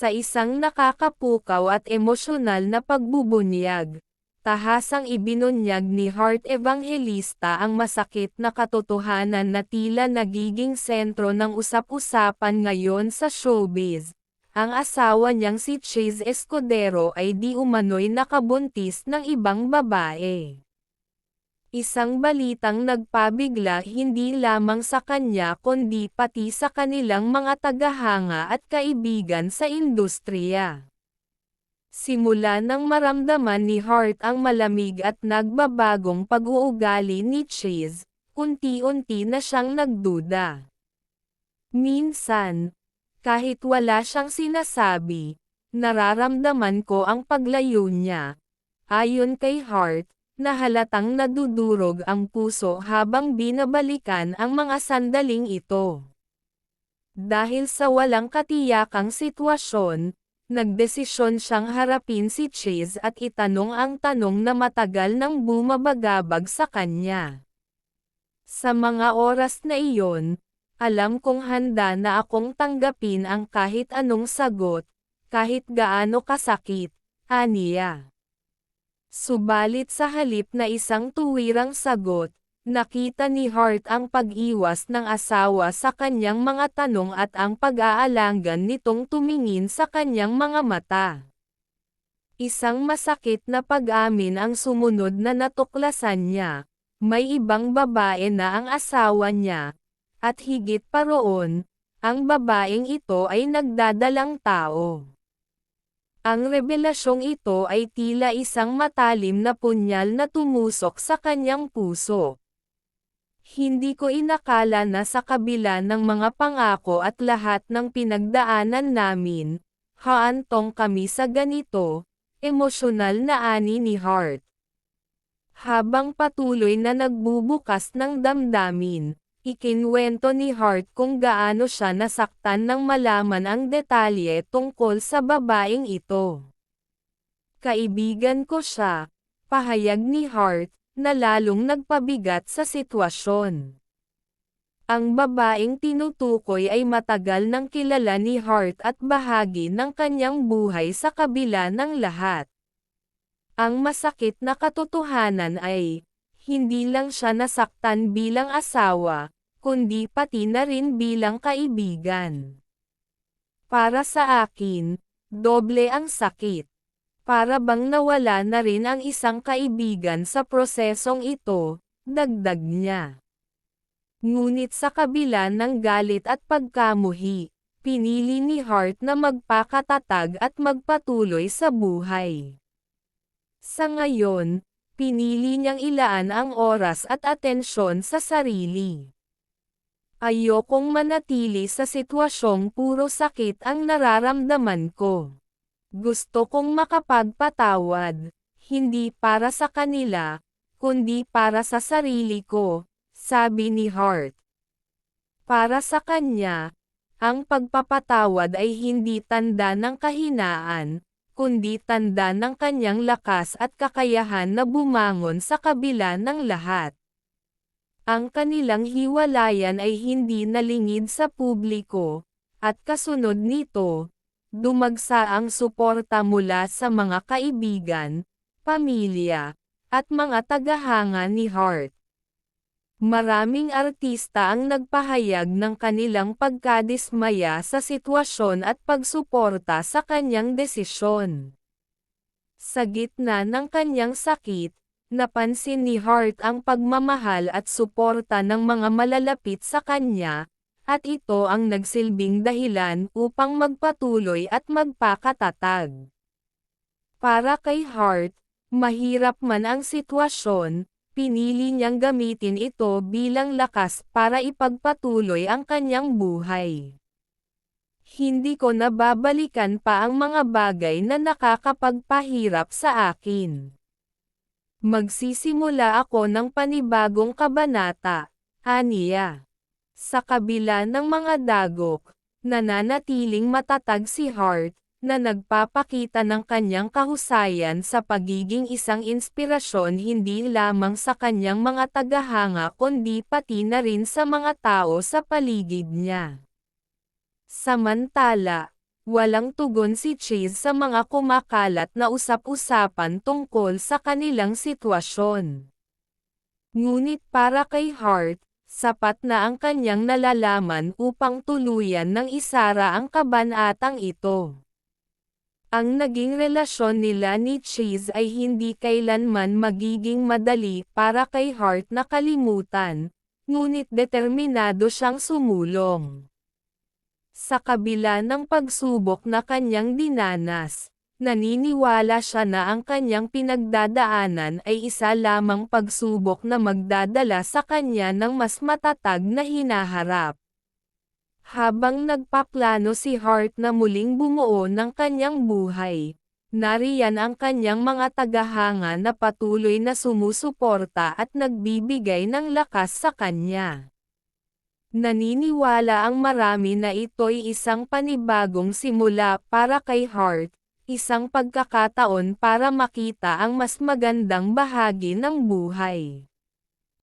Sa isang nakakapukaw at emosyonal na pagbubunyag, tahasang ibinunyag ni Heart Evangelista ang masakit na katotohanan na tila nagiging sentro ng usap-usapan ngayon sa showbiz. Ang asawa niyang si Chase Escudero ay di umano'y nakabuntis ng ibang babae. Isang balitang nagpabigla hindi lamang sa kanya kundi pati sa kanilang mga tagahanga at kaibigan sa industriya. Simula nang maramdaman ni Hart ang malamig at nagbabagong pag-uugali ni Chase, unti-unti na siyang nagduda. Minsan, kahit wala siyang sinasabi, nararamdaman ko ang paglayo niya. Ayon kay Hart, na halatang nadudurog ang puso habang binabalikan ang mga sandaling ito. Dahil sa walang katiyakang sitwasyon, nagdesisyon siyang harapin si Chase at itanong ang tanong na matagal nang bumabagabag sa kanya. Sa mga oras na iyon, alam kong handa na akong tanggapin ang kahit anong sagot, kahit gaano kasakit, aniya. Subalit sa halip na isang tuwirang sagot, nakita ni Hart ang pag-iwas ng asawa sa kanyang mga tanong at ang pag-aalangan nitong tumingin sa kanyang mga mata. Isang masakit na pag-amin ang sumunod na natuklasan niya. May ibang babae na ang asawa niya. At higit pa roon, ang babaeng ito ay nagdadalang tao. Ang revelasyong ito ay tila isang matalim na punyal na tumusok sa kanyang puso. Hindi ko inakala na sa kabila ng mga pangako at lahat ng pinagdaanan namin, haantong kami sa ganito, emosyonal na ani ni Hart. Habang patuloy na nagbubukas ng damdamin, Ikinwento ni Hart kung gaano siya nasaktan nang malaman ang detalye tungkol sa babaeng ito. Kaibigan ko siya, pahayag ni Hart, na lalong nagpabigat sa sitwasyon. Ang babaeng tinutukoy ay matagal nang kilala ni Hart at bahagi ng kanyang buhay sa kabila ng lahat. Ang masakit na katotohanan ay, hindi lang siya nasaktan bilang asawa, kundi pati na rin bilang kaibigan. Para sa akin, doble ang sakit. Para bang nawala na rin ang isang kaibigan sa prosesong ito, dagdag niya. Ngunit sa kabila ng galit at pagkamuhi, pinili ni Hart na magpakatatag at magpatuloy sa buhay. Sa ngayon, pinili niyang ilaan ang oras at atensyon sa sarili. Ayokong manatili sa sitwasyong puro sakit ang nararamdaman ko. Gusto kong makapagpatawad, hindi para sa kanila, kundi para sa sarili ko, sabi ni Hart. Para sa kanya, ang pagpapatawad ay hindi tanda ng kahinaan, kundi tanda ng kanyang lakas at kakayahan na bumangon sa kabila ng lahat. Ang kanilang hiwalayan ay hindi nalingid sa publiko, at kasunod nito, dumagsa ang suporta mula sa mga kaibigan, pamilya, at mga tagahanga ni Hart. Maraming artista ang nagpahayag ng kanilang pagkadismaya sa sitwasyon at pagsuporta sa kanyang desisyon. Sa gitna ng kanyang sakit, napansin ni Hart ang pagmamahal at suporta ng mga malalapit sa kanya, at ito ang nagsilbing dahilan upang magpatuloy at magpakatatag. Para kay Hart, mahirap man ang sitwasyon, pinili niyang gamitin ito bilang lakas para ipagpatuloy ang kanyang buhay. Hindi ko nababalikan pa ang mga bagay na nakakapagpahirap sa akin. Magsisimula ako ng panibagong kabanata, aniya. Sa kabila ng mga dagok, nananatiling matatag si Hart, na nagpapakita ng kanyang kahusayan sa pagiging isang inspirasyon hindi lamang sa kanyang mga tagahanga kundi pati na rin sa mga tao sa paligid niya. Samantala, Walang tugon si Chase sa mga kumakalat na usap-usapan tungkol sa kanilang sitwasyon. Ngunit para kay Hart, sapat na ang kanyang nalalaman upang tuluyan ng isara ang kabanatang ito. Ang naging relasyon nila ni Chase ay hindi kailanman magiging madali para kay Hart na kalimutan, ngunit determinado siyang sumulong. Sa kabila ng pagsubok na kanyang dinanas, naniniwala siya na ang kanyang pinagdadaanan ay isa lamang pagsubok na magdadala sa kanya ng mas matatag na hinaharap. Habang nagpaplano si Hart na muling bumuo ng kanyang buhay, nariyan ang kanyang mga tagahanga na patuloy na sumusuporta at nagbibigay ng lakas sa kanya. Naniniwala ang marami na ito'y isang panibagong simula para kay Hart, isang pagkakataon para makita ang mas magandang bahagi ng buhay.